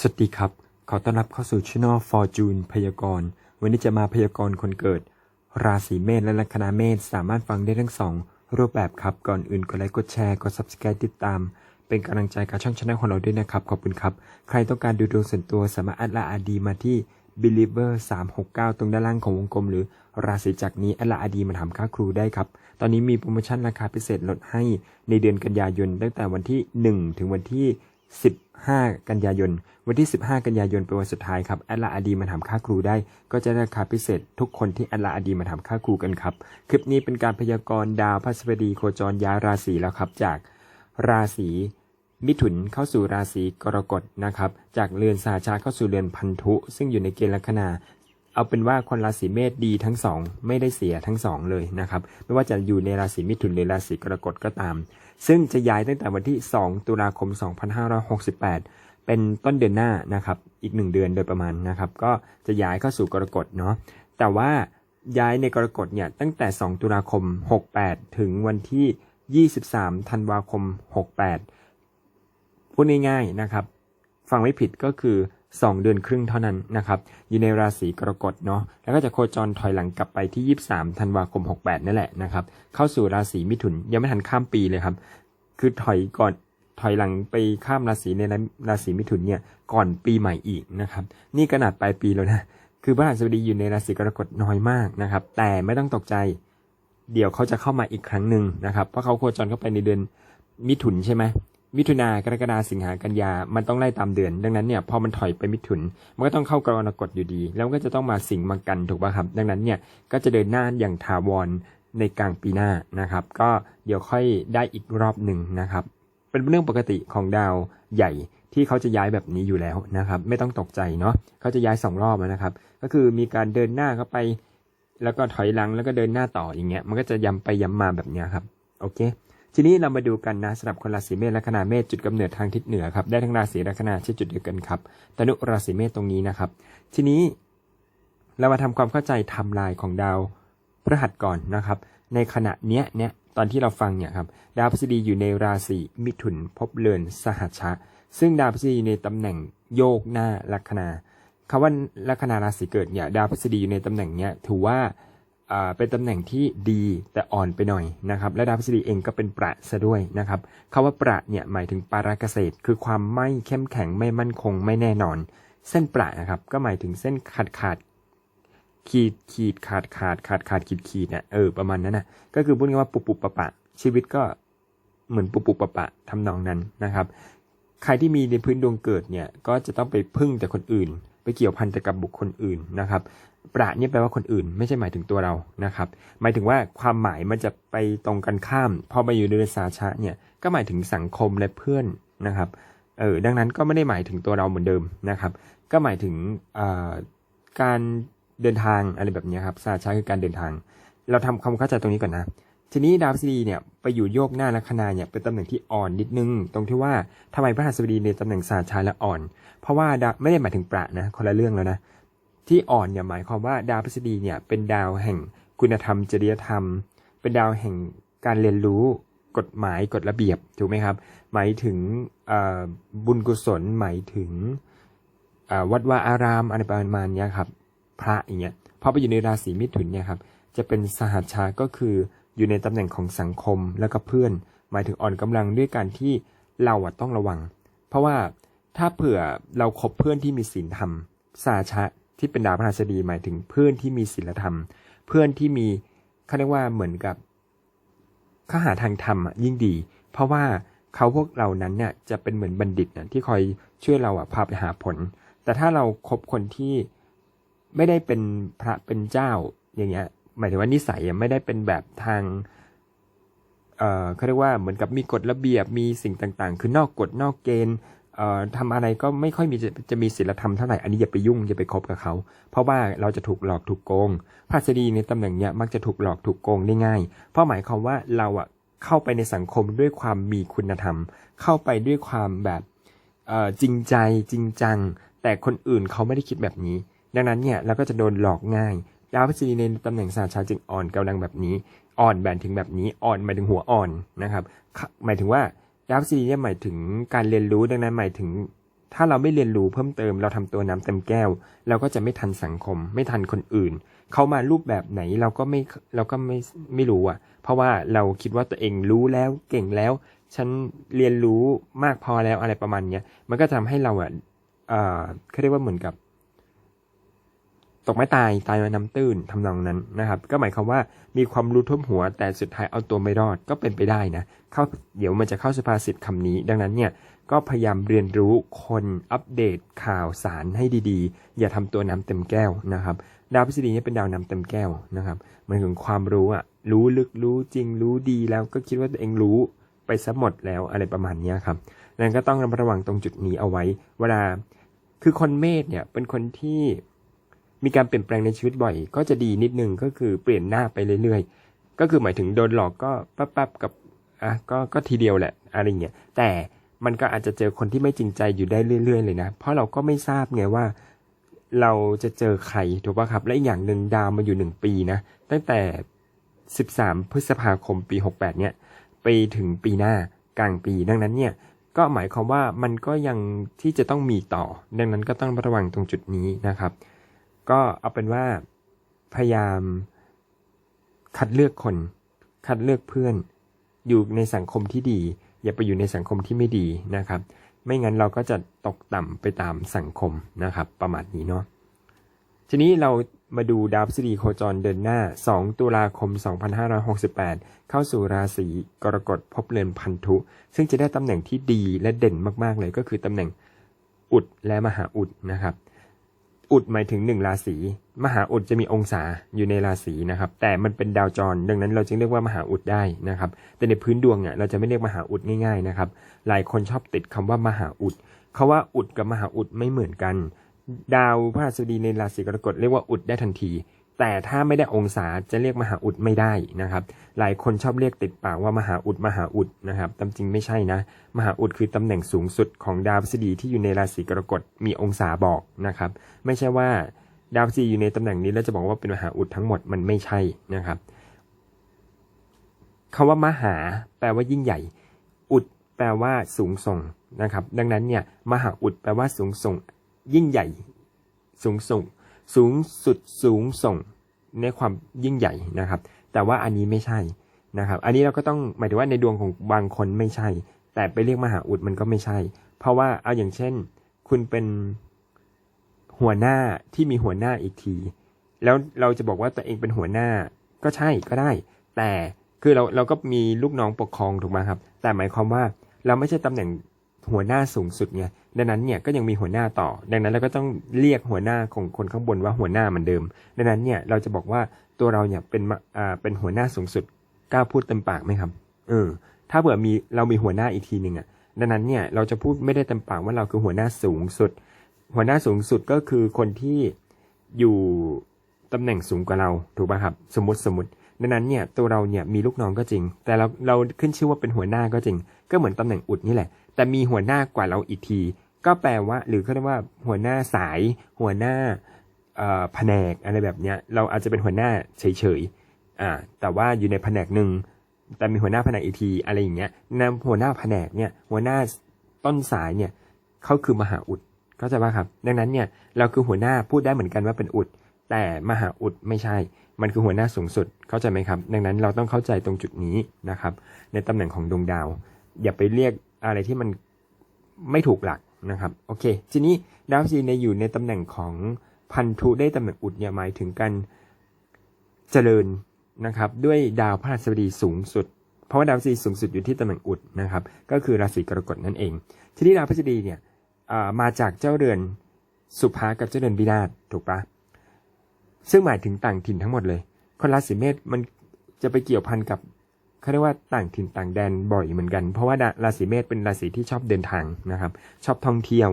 สวัสดีครับ ขอต้อนรับเข้าสู่ช่อง Fortune พยากรณ์ วันนี้จะมาพยากรณ์คนเกิด ราศีเมษและลัคนาเมษสามารถฟังได้ทั้งสองรูปแบบครับ ก่อนอื่นกดไลค์ กดแชร์ กด Subscribe ติดตาม เป็นกำลังใจกับช่องช anel ของเราด้วยนะครับ ขอบคุณครับ ใครต้องการดูดวงส่วนตัวสามารถแอดไลน์อาดีมาที่ believer 369 ตรงด้านล่างของวงกลม หรือราศีจักนี้แอดไลน์อาดีมาถามค่าครูได้ครับ ตอนนี้มีโปรโมชั่นราคาพิเศษลดให้ในเดือนกันยายนตั้งแต่วันที่ 1 ถึงวันที่ 15 กันยายน วันที่ 15 กันยายนเป็นวันสุดท้ายครับแอดลน์อาดีมาถามค่าครูได้ ก็จะได้ราคาพิเศษทุกคนที่แอดลน์อาดีมาถามค่าครูกันครับ คลิปนี้เป็นการพยากรณ์ดาวพฤหัสบดีโคจรย้ายราศีแล้วครับ จากราศีมิถุนเข้าสู่ราศีกรกฎนะครับ จากเรือนสาชาเข้าสู่เรือนพันธุ ซึ่งอยู่ในเกณฑ์ลัคนาเอาเป็นว่าคนราศีเมษดีทั้งสองไม่ได้เสียทั้งสองเลยนะครับ ไม่ว่าจะอยู่ในราศีมิถุนหรือราศีกรกฎก็ตาม ซึ่งจะย้ายตั้งแต่วันที่ 2 ตุลาคม 2568 เป็นต้นเดือนหน้านะครับ อีก 1 เดือนโดยประมาณนะครับ ก็จะย้ายเข้าสู่กรกฎเนาะ แต่ว่าย้ายในกรกฎเนี่ยตั้งแต่ 2 ตุลาคม 68 ถึงวันที่ 23 ธันวาคม 68 พูดง่ายๆนะครับ ฟังไม่ผิดก็คือ 2 เดือนครึ่งเท่านั้นนะครับอยู่ในราศีกรกฎเนาะแล้วก็จะโคจรถอยหลังกลับไปที่ 23ธันวาคม 68 นั่นแหละนะครับเข้าสู่ราศีมิถุนยังไม่ทันข้ามปีเลยครับ คือถอยก่อนถอยหลังไปข้ามราศีในราศีมิถุนเนี่ยก่อนปีใหม่อีกนะครับนี่ขนาดปลายปีแล้วนะคือพระราชบดีอยู่ในราศีกรกฎน้อยมากนะครับ แต่ไม่ต้องตกใจ เดี๋ยวเขาจะเข้ามาอีกครั้งหนึ่งนะครับ เพราะเขาโคจรเข้าไปในเดือนมิถุนใช่ไหม มิถุนากรกฎาสิงหากันยา มันต้องไล่ตามเดือน ดังนั้นเนี่ยพอมันถอยไปมิถุน มันก็ต้องเข้ากรกฎอยู่ดี แล้วก็จะต้องมาสิงมากันถูกป่ะครับ ดังนั้นเนี่ยก็จะเดินหน้าอย่างถาวรในกลางปีหน้านะครับ ก็เดี๋ยวค่อยได้อีกรอบหนึ่งนะครับ เป็นเรื่องปกติของดาวใหญ่ที่เขาจะย้ายแบบนี้อยู่แล้วนะครับ ไม่ต้องตกใจเนาะเขาจะย้ายสองรอบนะครับ ก็คือมีการเดินหน้าเข้าไป แล้วก็ถอยหลังแล้วก็เดินหน้าต่ออย่างเงี้ย มันก็จะย้ำไปย้ำมาแบบเนี้ยครับ โอเค ทีนี้เรามาดูกันนะสำหรับคนราศีเมษและคนาเมษจุดกำเนิดทางทิศเหนือครับได้ทั้งราศีและคนาที่จุดเดียวกันครับตนุราศีเมษตรงนี้นะครับ ทีนี้เรามาทำความเข้าใจทม์ไลน์ของดาวพฤหัสก่อนนะครับ ในขณะเนี้ยเนี่ยตอนที่เราฟังเนี่ยครับดาวพฤษฎีอยู่ในราศีมิถุนภพเรือนสหัชชะ ซึ่งดาวพฤษฎีอยู่ในตำแหน่งโยกหน้าลัคนาคำว่าลัคนาราศีเกิดเนี่ยดาวพฤษฎีอยู่ในตำแหน่งเนี้ยถือว่า เป็นตำแหน่งที่ดีแต่อ่อนไปหน่อยนะครับ และดาวพฤษฎีเองก็เป็นประซะด้วยนะครับคาว่าประเนี่ยหมายถึงปาราเกษตร คือความไม่เข้มแข็งไม่มั่นคงไม่แน่นอน เส้นประนะครับก็หมายถึงเส้นขาดขาดขีดขีดขาดขาดขาดขาดขีดขีดเนี่ยเออประมาณนั้นนะก็คือพูดง่ายว่าปุบปุบปะปะ ชีวิตก็เหมือนปุบปุบปะปะทำนองนั้นนะครับ ใครที่มีในพื้นดวงเกิดเนี่ยก็จะต้องไปพึ่งแต่คนอื่น ไปเกี่ยวพันแต่กับบุคคลอื่นนะครับ ประเนี่ยแปลว่าคนอื่น ไม่ใช่หมายถึงตัวเรานะครับ หมายถึงว่าความหมายมันจะไปตรงกันข้าม พอมาอยู่ในเรือนสาชะเนี่ยก็หมายถึงสังคมและเพื่อนนะครับเออดังนั้นก็ไม่ได้หมายถึงตัวเราเหมือนเดิมนะครับ ก็หมายถึงการเดินทางอะไรแบบนี้ครับสาชะคือการเดินทาง เราทำความเข้าใจตรงนี้ก่อนนะทีนี้ดาวพฤษฎีเนี่ยไปอยู่โยกหน้าลัคนาเนี่ยเป็นตำแหน่งที่อ่อนนิดนึง ตรงที่ว่าทำไมพระหัสบดีในตำแหน่งสาชาและอ่อน เพราะว่าดาวไม่ได้หมายถึงประนะคนละเรื่องแล้วนะ ที่อ่อนเนี่ยหมายความว่าดาวพฤษฎีเนี่ยเป็นดาวแห่งคุณธรรมจริยธรรม เป็นดาวแห่งการเรียนรู้กฎหมายกฎระเบียบถูกไหมครับ หมายถึงบุญกุศลหมายถึงวัดวาอารามอะไรประมาณเนี้ยครับ พระอย่างเงี้ยพอไปอยู่ในราศีมิถุนเนี่ยครับจะเป็นสหัชชาก็คืออยู่ในตำแหน่งของสังคมแล้วก็เพื่อน หมายถึงอ่อนกำลังด้วยการที่เราต้องระวัง เพราะว่าถ้าเผื่อเราคบเพื่อนที่มีศีลธรรมสาชะ ที่เป็นดาวพฤหัสบดีหมายถึงเพื่อนที่มีศีลธรรม เพื่อนที่มีเขาเรียกว่าเหมือนกับข้าหาทางธรรมยิ่งดี เพราะว่าเขาพวกเรานั้นเนี่ยจะเป็นเหมือนบัณฑิตนะที่คอยช่วยเราอะพาไปหาผล แต่ถ้าเราครบคนที่ไม่ได้เป็นพระเป็นเจ้าอย่างเงี้ยหมายถึงว่านิสัยไม่ได้เป็นแบบทางเอ่อเขาเรียกว่าเหมือนกับมีกฎระเบียบมีสิ่งต่างๆ คือนอกกฎนอกเกณฑ์ เอ่อทำอะไรก็ไม่ค่อยมีจะจะมีศีลธรรมเท่าไหร่ อันนี้อย่าไปยุ่งอย่าไปคบกับเขา เพราะว่าเราจะถูกหลอกถูกโกงพระสดีในตำแหน่งเนี้ยมักจะถูกหลอกถูกโกงได้ง่าย เพราะหมายความว่าเราอะเข้าไปในสังคมด้วยความมีคุณธรรม เข้าไปด้วยความแบบเอ่อจริงใจจริงจัง แต่คนอื่นเขาไม่ได้คิดแบบนี้ ดังนั้นเนี่ยเราก็จะโดนหลอกง่ายดาวพฤษฎีในตำแหน่งสาชาจึงอ่อนกำลังแบบนี้ อ่อนแบนถึงแบบนี้อ่อนหมายถึงหัวอ่อนนะครับ หมายถึงว่า ดาวพฤษฎีเนี่ยหมายถึงการเรียนรู้ดังนั้นหมายถึง ถ้าเราไม่เรียนรู้เพิ่มเติม เราทำตัวน้ำเต็มแก้ว เราก็จะไม่ทันสังคม ไม่ทันคนอื่น เขามารูปแบบไหนเราก็ไม่เราก็ไม่ไม่รู้อะ เพราะว่าเราคิดว่าตัวเองรู้แล้วเก่งแล้ว ฉันเรียนรู้มากพอแล้วอะไรประมาณเนี้ยมันก็ทำให้เราอะเอ่อเขาเรียกว่าเหมือนกับ ตกไม้ตายตายมาน้ำตื้นทำนองนั้นนะครับ ก็หมายความว่ามีความรู้ท่วมหัว แต่สุดท้ายเอาตัวไม่รอดก็เป็นไปได้นะเข้าเดี๋ยวมันจะเข้าสุภาษิตคำนี้ ดังนั้นเนี่ยก็พยายามเรียนรู้คนอัปเดตข่าวสารให้ดีๆ อย่าทำตัวน้ำเต็มแก้วนะครับ ดาวพฤษฎีนี่เป็นดาวน้ำเต็มแก้วนะครับหมันถึงความรู้อะรู้ลึกรู้จริงรู้ดีแล้วก็คิดว่าตัวเองรู้ไปซะหมดแล้วอะไรประมาณนี้ครับนั้นก็ต้องระมัดระวังตรงจุดนี้เอาไว้ เวลาคือคนเมษเนี่ยเป็นคนที่ มีการเปลี่ยนแปลงในชีวิตบ่อย ก็จะดีนิดนึงก็คือเปลี่ยนหน้าไปเรื่อยๆ ก็คือหมายถึงโดนหลอกก็ปั๊บๆกับอะก็ก็ทีเดียวแหละอะไรเงี้ยแต่มันก็อาจจะเจอคนที่ไม่จริงใจอยู่ได้เรื่อย ๆ เลยนะ เพราะเราก็ไม่ทราบไงว่า เราจะเจอใครถูกป่ะครับ และอีกอย่างหนึ่งดาวมาอยู่หนึ่งปีนะตั้งแต่ 13 พฤษภาคมปี 68 เนี่ยไปถึงปีหน้ากลางปีดังนั้นเนี่ยก็หมายความว่ามันก็ยังที่จะต้องมีต่อ ดังนั้นก็ต้องระวังตรงจุดนี้นะครับ ก็เอาเป็นว่าพยายามคัดเลือกคน คัดเลือกเพื่อน อยู่ในสังคมที่ดี อย่าไปอยู่ในสังคมที่ไม่ดีนะครับ ไม่งั้นเราก็จะตกต่ำไปตามสังคมนะครับ ประมาณนี้เนาะทีนี้เรามาดูดาวพฤษฎีโคจรเดินหน้า 2 ตุลาคม 2568 เข้าสู่ราศีกรกฎพบเรือนพันธุ ซึ่งจะได้ตำแหน่งที่ดีและเด่นมาก ๆ เลยก็คือตำแหน่งอุดและมหาอุดนะครับ อุดหมายถึงหนึ่งราศีมหาอุดจะมีองศาอยู่ในราศีนะครับ แต่มันเป็นดาวจร ดังนั้นเราจึงเรียกว่ามหาอุดได้นะครับ แต่ในพื้นดวงเนี่ยเราจะไม่เรียกมหาอุดง่ายๆนะครับ หลายคนชอบติดคำว่ามหาอุดเขาว่าอุดกับมหาอุดไม่เหมือนกัน ดาวพฤหัสบดีในราศีกรกฎเรียกว่าอุดได้ทันที แต่ถ้าไม่ได้องศาจะเรียกมหาอุดไม่ได้นะครับ หลายคนชอบเรียกติดปากว่ามหาอุดมหาอุดนะครับตามจริงไม่ใช่นะ มหาอุดคือตำแหน่งสูงสุดของดาวพฤษฎีที่อยู่ในราศีกรกฎมีองศาบอกนะครับ ไม่ใช่ว่าดาวพฤษฎีอยู่ในตำแหน่งนี้แล้วจะบอกว่าเป็นมหาอุดทั้งหมดมันไม่ใช่นะครับคำว่ามหา แปลว่ายิ่งใหญ่ อุด แปลว่าสูงส่งนะครับ ดังนั้นเนี่ยมหาอุดแปลว่าสูงส่ง ยิ่งใหญ่ สูงส่ง สูงสุดสูงส่งในความยิ่งใหญ่นะครับ แต่ว่าอันนี้ไม่ใช่นะครับ อันนี้เราก็ต้องหมายถึงว่าในดวงของบางคนไม่ใช่ แต่ไปเรียกมหาอุดมันก็ไม่ใช่ เพราะว่าเอาอย่างเช่น คุณเป็นหัวหน้าที่มีหัวหน้าอีกที แล้วเราจะบอกว่าตัวเองเป็นหัวหน้าก็ใช่ก็ได้ แต่คือเราเราก็มีลูกน้องปกครองถูกไหมครับ แต่หมายความว่าเราไม่ใช่ตำแหน่งหัวหน้าสูงสุดไง ดังนั้นเนี่ยก็ยังมีหัวหน้าต่อ ดังนั้นเราก็ต้องเรียกหัวหน้าของคนข้างบนว่าหัวหน้าเหมือนเดิม ดังนั้นเนี่ยเราจะบอกว่าตัวเราเนี่ยเป็นอ่าเป็นหัวหน้าสูงสุดกล้าพูดเต็มปากไหมครับ เออ ถ้าเผื่อมีเรามีหัวหน้าอีกทีหนึ่งอะ ดังนั้นเนี่ยเราจะพูดไม่ได้เต็มปากว่าเราคือหัวหน้าสูงสุด หัวหน้าสูงสุดก็คือคนที่อยู่ตำแหน่งสูงกว่าเราถูกป่ะครับ สมมติสมมติดังนั้นเนี่ยตัวเราเนี่ยมีลูกน้องก็จริง แต่เราเราขึ้นชื่อว่าเป็นหัวหน้าก็จริง ก็เหมือนตำแหน่งอุดนี่แหละ แต่มีหัวหน้ากว่าเราอีกที ก็แปลว่า หรือเขาเรียกว่าหัวหน้าสาย หัวหน้าแผนกอะไรแบบเนี้ย เราอาจจะเป็นหัวหน้าเฉยๆอ่า แต่ว่าอยู่ในแผนกหนึ่งแต่มีหัวหน้าแผนกอีกทีอะไรอย่างเงี้ยนำหัวหน้าแผนกเนี่ยหัวหน้าต้นสายเนี่ยเขาคือมหาอุดเข้าใจป่ะครับ ดังนั้นเนี่ยเราคือหัวหน้าพูดได้เหมือนกันว่าเป็นอุด แต่มหาอุดไม่ใช่ มันคือหัวหน้าสูงสุดเข้าใจไหมครับ ดังนั้นเราต้องเข้าใจตรงจุดนี้นะครับ ในตำแหน่งของดวงดาว อย่าไปเรียกอะไรที่มันไม่ถูกหลัก นะครับโอเค ทีนี้ดาวซีในยอยู่ในตำแหน่งของพันธุได้ตำแหน่งอุดเนี่ยหมายถึงการเจริญนะครับด้วยดาวพฤหัสบดีสูงสุด เพราะว่าดาวพฤหัสบดีสูงสุดอยู่ที่ตำแหน่งอุดนะครับก็คือราศีกรกฎนั่นเอง ทีนี้ดาวพฤหัสบดีเนี่ยมาจากเจ้าเรือนสุภากับเจ้าเรือนวินาศถูกปะซึ่งหมายถึงต่างถิ่นทั้งหมดเลย คนราศีเมษมันจะไปเกี่ยวพันกับ เขาเรียกว่าต่างถิ่นต่างแดนบ่อยเหมือนกัน เพราะว่าราศีเมษเป็นราศีที่ชอบเดินทางนะครับ ชอบท่องเที่ยว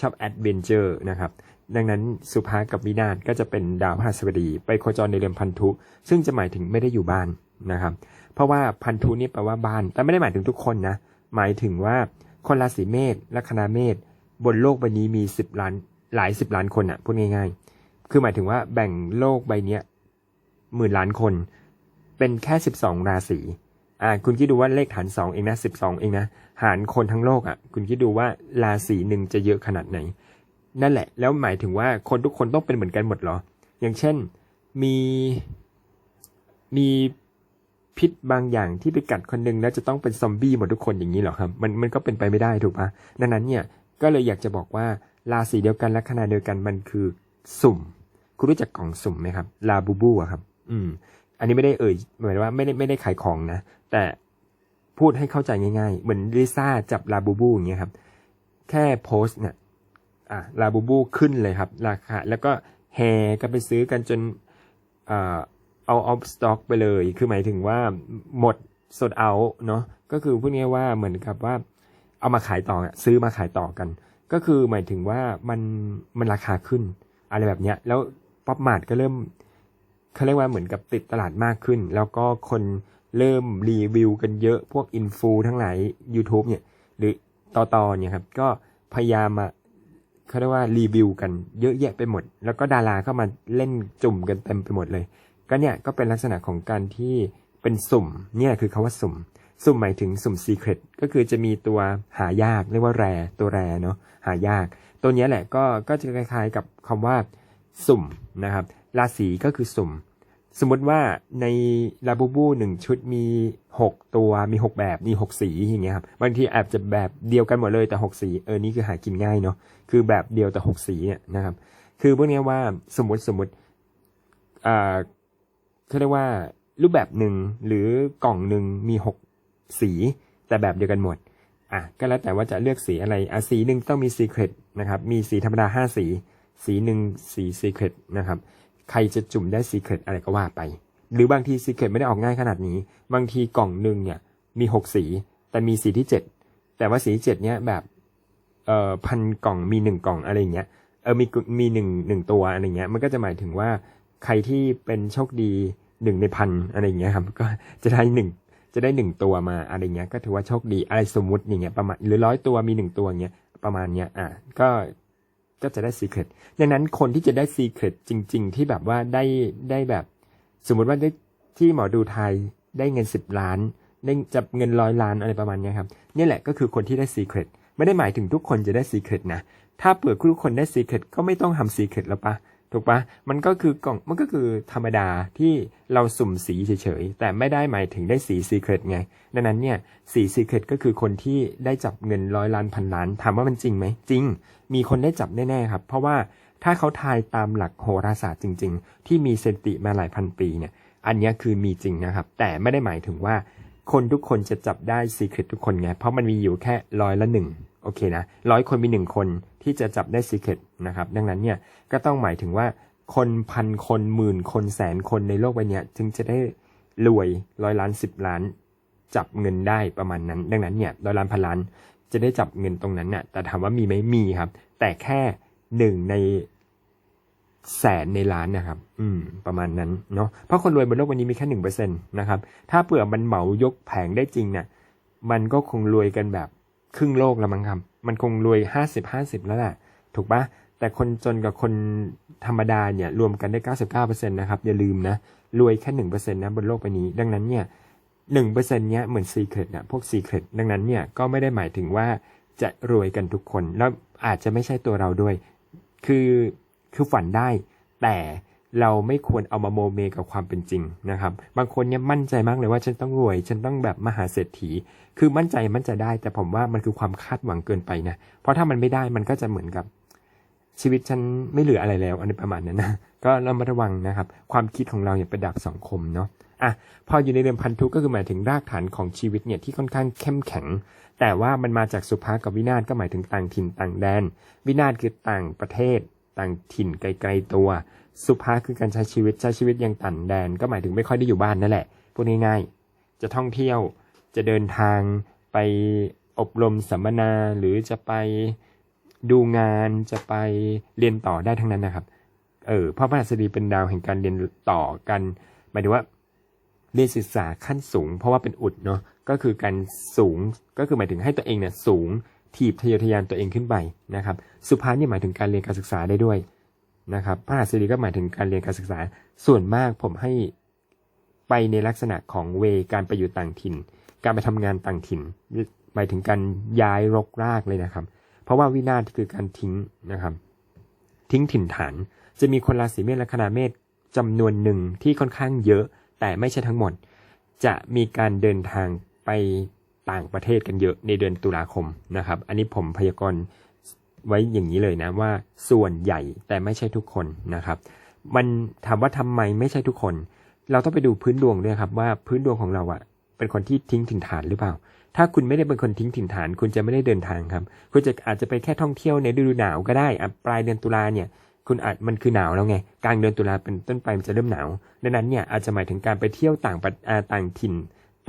ชอบแอดเวนเจอร์นะครับ ดังนั้นสุภากับวินาศก็จะเป็นดาวพฤหัสบดีไปโคจรในเรือนพันธุ ซึ่งจะหมายถึงไม่ได้อยู่บ้านนะครับ เพราะว่าพันธุนี่แปลว่าบ้าน แต่ไม่ได้หมายถึงทุกคนนะ หมายถึงว่าคนราศีเมษลัคนาเมษบนโลกใบนี้มีสิบล้านหลายสิบล้านคนอะพูดง่ายๆ คือหมายถึงว่าแบ่งโลกใบนี้หมื่นล้านคน เป็นแค่สิบสองราศี อ่าคุณคิดดูว่าเลขฐานสองเองนะสิบสองเองนะหารคนทั้งโลกอะ คุณคิดดูว่าราศีหนึ่งจะเยอะขนาดไหน นั่นแหละ แล้วหมายถึงว่าคนทุกคนต้องเป็นเหมือนกันหมดเหรอ อย่างเช่นมีมีพิษบางอย่างที่ไปกัดคนหนึ่งแล้วจะต้องเป็นซอมบี้หมดทุกคนอย่างนี้เหรอครับ มันมันก็เป็นไปไม่ได้ถูกปะดังนั้นเนี่ยก็เลยอยากจะบอกว่าราศีเดียวกันและขนาดเดียวกันมันคือสุ่ม คุณรู้จักกล่องสุ่มไหมครับลาบูบูอะครับ อืม อันนี้ไม่ได้เอ่ยหมายว่าไม่ได้ไม่ได้ขายของนะ แต่พูดให้เข้าใจง่าย ๆ เหมือนลิซ่าจับลาบูบูอย่างเงี้ยครับ แค่โพสเนี่ยอะลาบูบูขึ้นเลยครับ ราคา แล้วก็แห่กันไปซื้อกันจนเอ่อเอาออฟสต็อกไปเลย คือหมายถึงว่าหมดสดเอาเนาะก็คือพูดง่ายว่าเหมือนกับว่าเอามาขายต่อซื้อมาขายต่อกัน ก็คือหมายถึงว่ามันมันราคาขึ้น อะไรแบบเนี้ย แล้วป๊อปมาร์ทก็เริ่ม เขาเรียกว่าเหมือนกับติดตลาดมากขึ้น แล้วก็คนเริ่มรีวิวกันเยอะพวกอินฟูทั้งหลาย YouTube เนี่ย หรือต่อตอเนี่ยครับ ก็พยายามมาเขาเรียกว่ารีวิวกันเยอะแยะไปหมด แล้วก็ดาราเข้ามาเล่นจุ่มกันเต็มไปหมดเลย ก็เนี่ยก็เป็นลักษณะของการที่เป็นสุ่ม เนี่ยคือคาว่าสุ่ม สุ่มหมายถึงสุ่มซีเครตก็คือจะมีตัวหายากเรียกว่าแรตัวแรเนาะหายาก ตัวเนี้ยแหละก็ก็จะคล้ายๆกับคำว่าสุ่มนะครับ ราศีก็คือสุ่ม สมมติว่าในลาบูบูหนึ่งชุดมี 6 ตัวมี 6 แบบมี6สีอย่างเงี้ยครับบางทีอาจจะแบบเดียวกันหมดเลยแต่ 6 สีเออนี่คือหากินง่ายเนาะคือแบบเดียวแต่ 6 สีเนี่ยนะครับ คือพวกนี้ว่าสมมติสมมติอ่าเขาเรียกว่ารูปแบบหนึ่งหรือกล่องหนึ่งมี 6 สีแต่แบบเดียวกันหมดอะก็แล้วแต่ว่าจะเลือกสีอะไรอะสีหนึ่งต้องมีซีเครตนะครับ มีสีธรรมดาห้าสี สีหนึ่งสีซีเครตนะครับ ใครจะจุ่มได้ซีเครตอะไรก็ว่าไป หรือบางทีซีเครตไม่ได้ออกง่ายขนาดนี้ บางทีกล่องหนึ่งเนี่ยมีหกสี แต่มีสีที่เจ็ดแต่ว่าสีเจ็ดเนี่ยแบบเอ่อพันกล่องมีหนึ่งกล่องอะไรเงี้ยเออมีมีหนึ่งหนึ่งตัวอะไรเงี้ยมันก็จะหมายถึงว่าใครที่เป็นโชคดีหนึ่งในพันอะไรเงี้ยครับก็จะได้หนึ่งจะได้หนึ่งตัวมาอะไรเงี้ยก็ถือว่าโชคดีอะไรสมมติอย่างเงี้ยประมาณหรือร้อยตัวมีหนึ่งตัวเงี้ยประมาณเนี้ยอะก็ ก็จะได้ซีเครตดังนั้นคนที่จะได้ซีเครตจริง ๆ ที่แบบว่าได้ได้แบบ สมมุติว่าได้ที่หมอดูไทยได้เงินสิบล้าน ได้จับเงินร้อยล้านอะไรประมาณนี้ครับนี่แหละก็คือคนที่ได้ซีเครตไม่ได้หมายถึงทุกคนจะได้ซีเครตนะ ถ้าเปิดทุกคนได้ซีเครตก็ไม่ต้องทำซีเครตแล้วปะ ถูกปะมันก็คือกล่องมันก็คือธรรมดาที่เราสุ่มสีเฉยๆ แต่ไม่ได้หมายถึงได้สีซีเครตไง ดังนั้นเนี่ยสีซีเครตก็คือคนที่ได้จับเงินร้อยล้านพันล้าน ถามว่ามันจริงไหม จริง มีคนได้จับแน่ๆครับ เพราะว่าถ้าเขาทายตามหลักโหราศาสตร์จริง ๆ ที่มีสถิติมาหลายพันปีเนี่ย อันนี้คือมีจริงนะครับ แต่ไม่ได้หมายถึงว่า คนทุกคนจะจับได้ซีเครตทุกคนไง เพราะมันมีอยู่แค่ร้อยละหนึ่งโอเคนะร้อยคนมีหนึ่งคน ที่จะจับได้ซีเคตนะครับ ดังนั้นเนี่ยก็ต้องหมายถึงว่าคนพันคนหมื่นคนแสนคนในโลกใบนี้ยถึงจะได้รวยร้อยล้านสิบล้าน จับเงินได้ประมาณนั้น ดังนั้นเนี่ยร้อยล้านพันล้านจะได้จับเงินตรงนั้นเนี่ยแต่ถามว่ามีไหมมีครับ แต่แค่หนึ่งในแสนในล้านนะครับ อืม ประมาณนั้นเนาะ เพราะคนรวยบนโลกวันนี้มีแค่หนึ่งเปอร์เซ็นตนะครับ ถ้าเผื่อมันเหมายกแผงได้จริงเนี่ย มันก็คงรวยกันแบบ ครึ่งโลกแล้วมั้งครับ มันคงรวยห้าสิบห้าสิบแล้วแหละถูกปะแต่คนจนกับคนธรรมดาเนี่ยรวมกันได้เก้าสิบเก้าเปอร์เซ็นต์นะครับอย่าลืมนะรวยแค่หนึ่งเปอร์เซ็นต์นะบนโลกใบนี้ ดังนั้นเนี่ยหนึ่งเปอร์เซ็นต์เนี้ยเหมือนซีเครตนะพวกซีเครตดังนั้นเนี่ยก็ไม่ได้หมายถึงว่าจะรวยกันทุกคนแล้วอาจจะไม่ใช่ตัวเราด้วย คือคือฝันได้ แต่ เราไม่ควรเอามาโมเมกับความเป็นจริงนะครับ บางคนเนี่ยมั่นใจมากเลยว่าฉันต้องรวย ฉันต้องแบบมหาเศรษฐี คือมั่นใจมั่นใจได้ แต่ผมว่ามันคือความคาดหวังเกินไปนะ เพราะถ้ามันไม่ได้มันก็จะเหมือนกับ ชีวิตฉันไม่เหลืออะไรแล้วอันประมาณนั้นนะก็เรามาระวังนะครับ ความคิดของเราเนี่ยเป็นดับสังคมเนาะอะพออยู่ในเรือนพันธุก็คือหมายถึงรากฐานของชีวิตเนี่ยที่ค่อนข้างเข้มแข็ง แต่ว่ามันมาจากสุภากับวินาศก็หมายถึงต่างถิ่นต่างแดน วินาศคือต่างประเทศ ต่างถิ่นไกลๆตัว สุภาคือการใช้ชีวิตใช้ชีวิตยังต่างแดน ก็หมายถึงไม่ค่อยได้อยู่บ้านนั่นแหละพูดง่ายๆจะท่องเที่ยวจะเดินทางไปอบรมสัมมนาหรือจะไปดูงานจะไปเรียนต่อได้ทั้งนั้นนะครับ เออพระพระหัสดีเป็นดาวแห่งการเรียนต่อกันหมายถึงว่าเรียนศึกษาขั้นสูง เพราะว่าเป็นอุดเนาะก็คือการสูงก็คือหมายถึงให้ตัวเองเนี่ยสูงถีบทะเยอทะยานตัวเองขึ้นไปนะครับ สุภานี่หมายถึงการเรียนการศึกษาได้ด้วย นะครับพระหัสดีก็หมายถึงการเรียนการศึกษา ส่วนมากผมให้ไปในลักษณะของเวการไปอยู่ต่างถิ่น การไปทำงานต่างถิ่น หมายถึงการย้ายรกรากเลยนะครับ เพราะว่าวินาศคือการทิ้งนะครับ ทิ้งถิ่นฐาน จะมีคนราศีเมษและคณะเมษจำนวนหนึ่งที่ค่อนข้างเยอะ แต่ไม่ใช่ทั้งหมด จะมีการเดินทางไปต่างประเทศกันเยอะในเดือนตุลาคมนะครับ อันนี้ผมพยากรณ์ ไว้อย่างนี้เลยนะว่าส่วนใหญ่แต่ไม่ใช่ทุกคนนะครับ มันถามว่าทำไมไม่ใช่ทุกคน เราต้องไปดูพื้นดวงด้วยครับว่าพื้นดวงของเราอะเป็นคนที่ทิ้งถิ่นฐานหรือเปล่า ถ้าคุณไม่ได้เป็นคนทิ้งถิ่นฐาน คุณจะไม่ได้เดินทางครับ คุณจะอาจจะไปแค่ท่องเที่ยวในฤดูหนาวก็ได้อะปลายเดือนตุลาเนี่ยคุณอาจมันคือหนาวแล้วไงกลางเดือนตุลาเป็นต้นไปมันจะเริ่มหนาวดังนั้นเนี่ยอาจจะหมายถึงการไปเที่ยวต่างประต่างถิ่น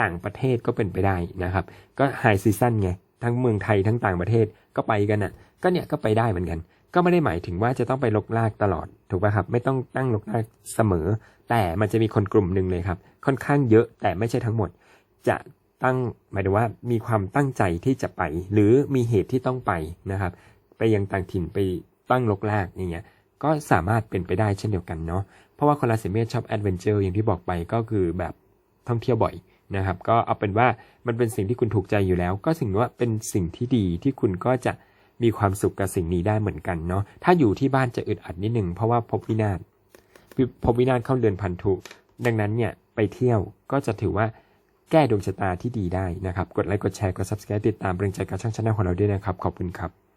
ต่างประเทศก็เป็นไปได้นะครับ ก็ไฮซีซั่นไงทั้งเมืองไทยทั้งต่างประเทศก็ไปกันอะ ก็เนี่ยก็ไปได้เหมือนกัน ก็ไม่ได้หมายถึงว่าจะต้องไปลกลากตลอดถูกป่ะครับ ไม่ต้องตั้งลกลากเสมอ แต่มันจะมีคนกลุ่มหนึ่งเลยครับ ค่อนข้างเยอะแต่ไม่ใช่ทั้งหมด จะตั้งหมายถึงว่ามีความตั้งใจที่จะไป หรือมีเหตุที่ต้องไปนะครับ ไปยังต่างถิ่นไปตั้งลกลากอย่างเงี้ยก็สามารถเป็นไปได้เช่นเดียวกันเนาะเพราะว่าคนราศีเมษชอบแอดเวนเจอร์อย่างที่บอกไปก็คือแบบท่องเที่ยวบ่อยนะครับ ก็เอาเป็นว่ามันเป็นสิ่งที่คุณถูกใจอยู่แล้ว ก็ถือว่าเป็นสิ่งที่ดีที่คุณก็จะ มีความสุขกับสิ่งนี้ได้เหมือนกันเนาะถ้าอยู่ที่บ้านจะอึดอัดนิดนึงเพราะว่าพบวินาศพบวินาศเข้าเดือนพันธุดังนั้นเนี่ยไปเที่ยวก็จะถือว่าแก้ดวงชะตาที่ดีได้นะครับ กดไลค์กดแชร์กด subscribe ติดตามเป็นกำลังใจกับช่องชาแนลของเราด้วยนะครับ ขอบคุณครับ